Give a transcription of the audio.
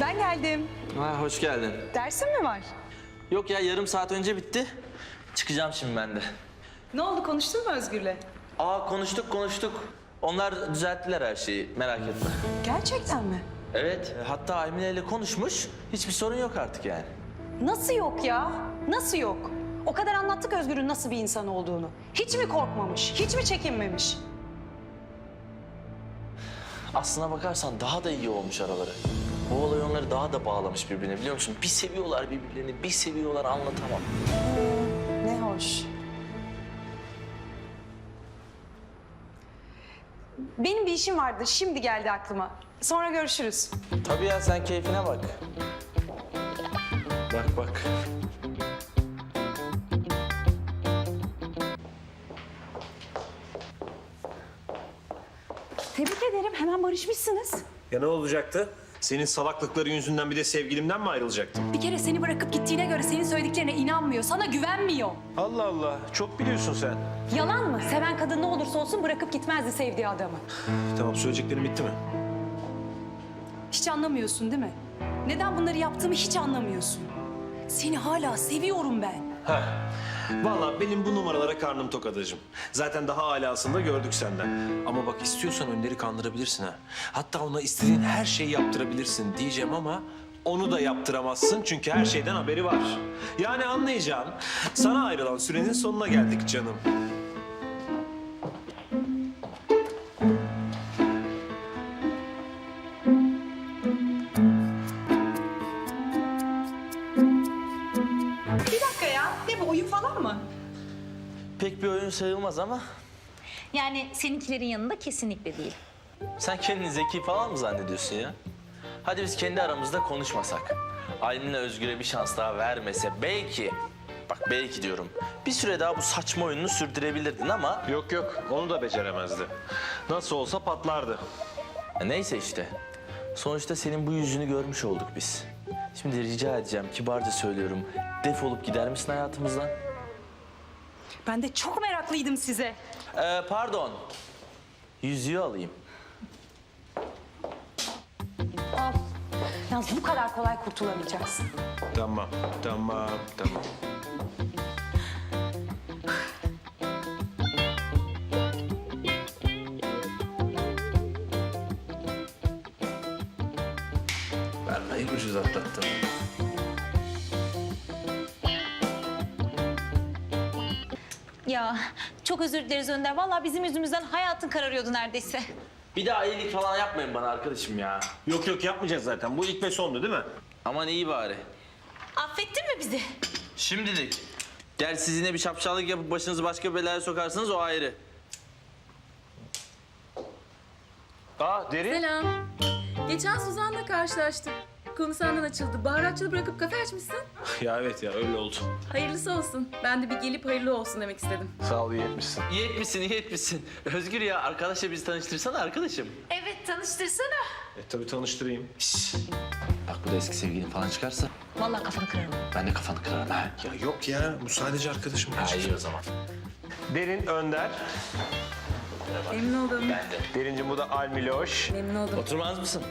Ben geldim. Ha, hoş geldin. Dersin mi var? Yok ya yarım saat önce bitti. Çıkacağım şimdi ben de. Ne oldu konuştun mu Özgür'le? Aa konuştuk konuştuk. Onlar düzelttiler her şeyi merak etme. Gerçekten mi? Evet hatta Aymine ile konuşmuş. Hiçbir sorun yok artık yani. Nasıl yok ya? Nasıl yok? O kadar anlattık Özgür'ün nasıl bir insan olduğunu. Hiç mi korkmamış? Hiç mi çekinmemiş? Aslına bakarsan daha da iyi olmuş araları. Bu olay onları daha da bağlamış birbirine biliyor musun? Bir seviyorlar birbirlerini, bir seviyorlar anlatamam. Ne hoş. Benim bir işim vardı. Şimdi geldi aklıma. Sonra görüşürüz. Tabii ya sen keyfine bak. Bak bak. Tebrik ederim. Hemen barışmışsınız. Ya ne olacaktı? Senin salaklıkların yüzünden bir de sevgilimden mi ayrılacaktım? Bir kere seni bırakıp gittiğine göre senin söylediklerine inanmıyor, sana güvenmiyor. Allah Allah, çok biliyorsun sen. Yalan mı? Seven kadın ne olursa olsun bırakıp gitmezdi sevdiği adamı. Tamam, söyleyeceklerim bitti mi? Hiç anlamıyorsun değil mi? Neden bunları yaptığımı hiç anlamıyorsun. Seni hala seviyorum ben. Heh. Vallahi benim bu numaralara karnım tok adacığım. Zaten daha alasını da gördük senden. Ama bak istiyorsan Önder'i kandırabilirsin ha. Hatta ona istediğin her şeyi yaptırabilirsin diyeceğim ama... Onu da yaptıramazsın çünkü her şeyden haberi var. Yani anlayacağın sana ayrılan sürenin sonuna geldik canım. Pek bir oyun sayılmaz ama Yani seninkilerin yanında kesinlikle değil. sen kendini zeki falan mı zannediyorsun ya? Hadi biz kendi aramızda konuşmasak. Aylin'le Özgür'e bir şans daha vermese belki, bak belki diyorum, bir süre daha bu saçma oyununu sürdürebilirdin ama Yok yok, onu da beceremezdi. Nasıl olsa patlardı. Ya neyse işte. Sonuçta senin bu yüzünü görmüş olduk biz. Şimdi rica edeceğim, kibarca söylüyorum. Defolup gider misin hayatımızdan? Ben de çok meraklıydım size. Ee, pardon. Yüzüğü alayım. Al. Yalnız bu kadar kolay kurtulamayacaksın. Tamam, tamam, tamam. Vallahi ucuz atlattım. Ya çok özür dileriz Önder. Vallahi bizim yüzümüzden hayatın kararıyordu neredeyse. Bir daha iyilik falan yapmayın bana arkadaşım ya. Yok yok yapmayacağız zaten. Bu ilk ve sondu değil mi? Aman iyi bari. Affettin mi bizi? Şimdilik. Gel siz yine bir şapşallık yapıp başınızı başka belaya sokarsınız o ayrı. Aa Derin. Selam. Geçen Suzan'la karşılaştık. Konu senden açıldı. Baharatçılı bırakıp kafe açmışsın. Ya evet ya öyle oldu. Hayırlısı olsun. Ben de bir gelip hayırlı olsun demek istedim. Sağ ol iyi etmişsin. İyi etmişsin, iyi etmişsin. Özgür ya arkadaşla bizi tanıştırsana arkadaşım. Evet tanıştırsana. E tabii tanıştırayım. Bak bu da eski sevgilin falan çıkarsa Vallahi kafanı kırarım. ben de kafanı kırarım ha. Ya yok ya bu sadece arkadaşım. Ha iyi o zaman. Derin Önder. Memnun oldum. Ben de. Derincim bu da Almiloş. Memnun oldum. Oturmaz mısın?